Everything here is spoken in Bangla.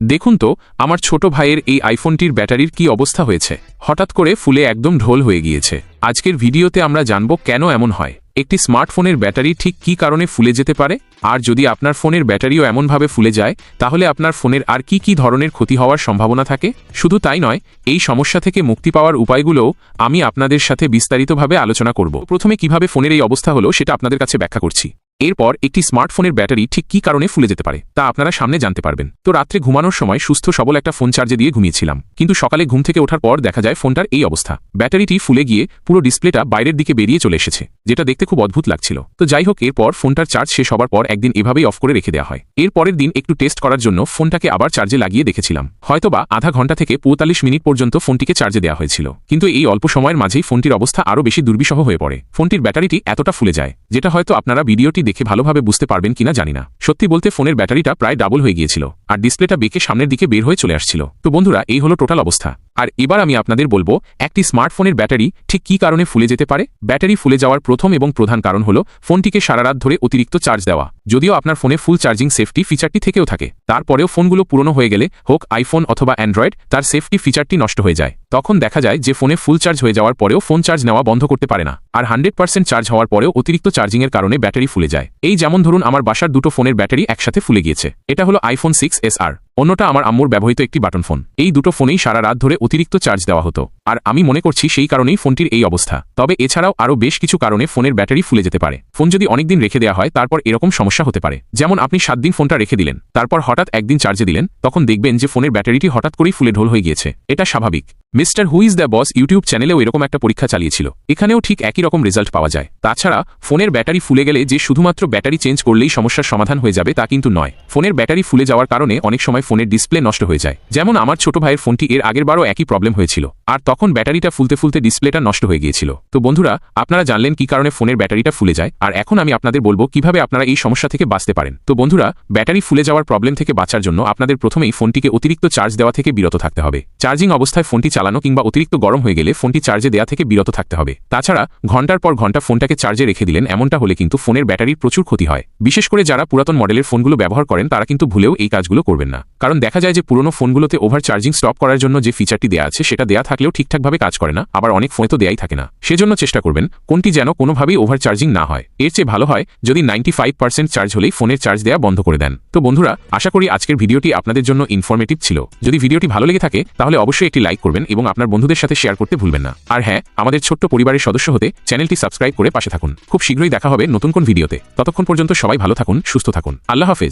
দেখুন তো, আমার ছোট ভাইয়ের এই আইফোনটির ব্যাটারির কি অবস্থা হয়েছে। হঠাৎ করে ফুলে একদম ঢোল হয়ে গিয়েছে। আজকের ভিডিওতে আমরা জানব কেন এমন হয়। একটি স্মার্টফোনের ব্যাটারি ঠিক কী কারণে ফুলে যেতে পারে? আর যদি আপনার ফোনের ব্যাটারিও এমনভাবে ফুলে যায়, তাহলে আপনার ফোনের আর কি কি ধরনের ক্ষতি হওয়ার সম্ভাবনা থাকে? শুধু তাই নয়, এই সমস্যা থেকে মুক্তি পাওয়ার উপায়গুলোও আমি আপনাদের সাথে বিস্তারিতভাবে আলোচনা করব। প্রথমে কীভাবে ফোনের এই অবস্থা হলো সেটা আপনাদের কাছে ব্যাখ্যা করছি। এরপর একটি স্মার্টফোনের ব্যাটারি ঠিক কী কারণে ফুলে যেতে পারে, তা আপনারা সামনে জানতে পারবেন। তো রাত্রে ঘুমানোর সময় সুস্থ সবল একটা ফোন চার্জে দিয়ে ঘুমিয়েছিলাম, কিন্তু সকালে ঘুম থেকে ওঠার পর দেখা যায় ফোনটার এই অবস্থা। ব্যাটারিটি ফুলে গিয়ে পুরো ডিসপ্লেটা বাইরের দিকে বেরিয়ে চলে এসেছে, যেটা দেখতে খুব অদ্ভুত লাগছিল। তো যাই হোক, এরপর ফোনটার চার্জ শেষ হবার পর একদিন এভাবেই অফ করে রেখে দেওয়া হয়। এর পরের দিন একটু টেস্ট করার জন্য ফোনটাকে আবার চার্জে লাগিয়ে দেখেছিলাম। হয়তোবা আধা ঘণ্টা থেকে পঁয়তাল্লিশ মিনিট পর্যন্ত ফোনটিকে চার্জে দেওয়া হয়েছিল, কিন্তু এই অল্প সময়ের মাঝেই ফোনটির অবস্থা আরও বেশি দুর্বিষহ হয়ে পড়ে। ফোনটির ব্যাটারিটি এতটা ফুলে যায়, যেটা হয়তো আপনারা ভিডিওটি দেখে ভালোভাবে বুঝতে পারবেন কিনা জানি না। সত্যি বলতে ফোনের ব্যাটারিটা প্রায় ডাবল হয়ে গিয়েছিল, আর ডিসপ্লেটা বেঁকে সামনের দিকে বের হয়ে চলে আসছিল। তো বন্ধুরা, এই হলো টোটাল অবস্থা। আর এবার আমি আপনাদের বলব, একটি স্মার্টফোনের ব্যাটারি ঠিক কী কারণে ফুলে যেতে পারে? ব্যাটারি ফুলে যাওয়ার প্রথম এবং প্রধান কারণ হল, ফোনটিকে সারা রাত ধরে অতিরিক্ত চার্জ দেওয়া। যদিও আপনার ফোনে ফুল চার্জিং সেফটি ফিচারটি থেকেও থাকে। তারপরেও ফোনগুলো পুরনো হয়ে গেলে, হোক আইফোন অথবা অ্যান্ড্রয়েড, তার সেফটি ফিচারটি নষ্ট হয়ে যায়। তখন দেখা যায় যে ফোনে ফুল চার্জ হয়ে যাওয়ার পরেও ফোন চার্জ নেওয়া বন্ধ করতে পারে না। আর হান্ড্রেড পার্সেন্ট চার্জ হওয়ার পরেও অতিরিক্ত চার্জিংয়ের কারণে ব্যাটারি ফুলে যায়। এই যেমন ধরুন, আমার বাসার দুটো ফোনের ব্যাটারি একসাথে ফুলে গিয়েছে। এটা হলো আইফোন সিক্স এস আর। অন্যটা আমার আম্মুর ব্যবহৃত একটি বাটন ফোন। এই দুটো ফোনেই সারা রাত ধরে অতিরিক্ত চার্জ দেওয়া হতো। আর আমি মনে করছি সেই কারণেই ফোনটির এই অবস্থা। তবে এছাড়াও আরও বেশ কিছু কারণে ফোনের ব্যাটারি ফুলে যেতে পারে। ফোন যদি অনেকদিন রেখে দেওয়া হয়, তারপর এরকম সমস্যা হতে পারে। যেমন আপনি সাত দিন ফোনটা রেখে দিলেন, তারপর হঠাৎ একদিন চার্জে দিলেন, তখন দেখবেন যে ফোনের ব্যাটারিটি হঠাৎ করেই ফুলে ঢোল হয়ে গিয়েছে। এটা স্বাভাবিক। Mister who is the boss YouTube চ্যানেলেও এরকম একটা পরীক্ষা চালিয়েছিল। এখানেও ঠিক একই রকম রেজাল্ট পাওয়া যায়। তাছাড়া, ফোনের ব্যাটারি ফুলে গেলে যে শুধুমাত্র ব্যাটারি চেঞ্জ করলেই সমস্যার সমাধান হয়ে যাবে তা কিন্তু নয়। ফোনের ব্যাটারি ফুলে যাওয়ার কারণে অনেক সময় ফোনের ডিসপ্লে নষ্ট হয়ে যায়। যেমন আমার ছোট ভাইয়ের ফোনটি এর আগের বারও একই প্রবলেম হয়েছিল। আর তখন ব্যাটারিটা ফুলতে ফুলতে ডিসপ্লেটা নষ্ট হয়ে গিয়েছিল। তো বন্ধুরা, আপনারা জানলেন কি কারণে ফোনের ব্যাটারিটা ফুলে যায়, আর এখন আমি আপনাদের বলব কীভাবে আপনারা এই সমস্যা থেকে বাঁচতে পারেন। তো বন্ধুরা, ব্যাটারি ফুলে যাওয়ার প্রবলেম থেকে বাঁচার জন্য আপনাদের প্রথমেই ফোনটিকে অতিরিক্ত চার্জ দেওয়া থেকে বিরত থাকতে হবে। চার্জিং অবস্থায় ফোনটি চালানো কিংবা অতিরিক্ত গরম হয়ে গেলে ফোনটি চার্জে দেওয়া থেকে বিরত থাকতে হবে। তাছাড়া, ঘণ্টার পর ঘণ্টা ফোনটাকে চার্জে রেখে দিলেন এমনটা হলে কিন্তু ফোনের ব্যাটারির প্রচুর ক্ষতি হয়। বিশেষ করে যারা পুরাতন মডেলের ফোনগুলো ব্যবহার করেন, তারা কিন্তু ভুলেও এই কাজগুলো করবেন না। কারণ দেখা যায় যে পুরনো ফোনগুলোতে ওভার চার্জিং স্টপ করার জন্য যে ফিচারটি দেওয়া আছে, সেটা দেওয়া থাকলেও ঠিকঠাকভাবে কাজ করে না, আবার অনেক ফোনে তো দেয়াই থাকে না। সেজন্য চেষ্টা করবেন, কোনটি যেন কোনোভাবেই ওভার চার্জিং না হয়। এর চেয়ে ভালো হয় যদি নাইনটি চার্জ হলেই ফোনের চার্জ দেওয়া বন্ধ করে দেন। তো বন্ধুরা, আশা করি আজকের ভিডিওটি আপনাদের জন্য ইনফরমেটিভ ছিল। যদি ভিডিওটি ভালো লেগে থাকে, তাহলে অবশ্যই একটি লাইক করবেন এবং আপনার বন্ধুদের সাথে শেয়ার করতে ভুলবেন না। আর হ্যাঁ আমাদের ছোট্ট পরিবারের সদস্য হতে চ্যানেলটি সাবস্ক্রাইব করে পাশে থাকুন। খুব শীঘ্রই দেখা হবে নতুন কোন ভিডিওতে। ততক্ষণ পর্যন্ত সবাই ভালো থাকুন, সুস্থ থাকুন। আল্লাহ হাফেজ।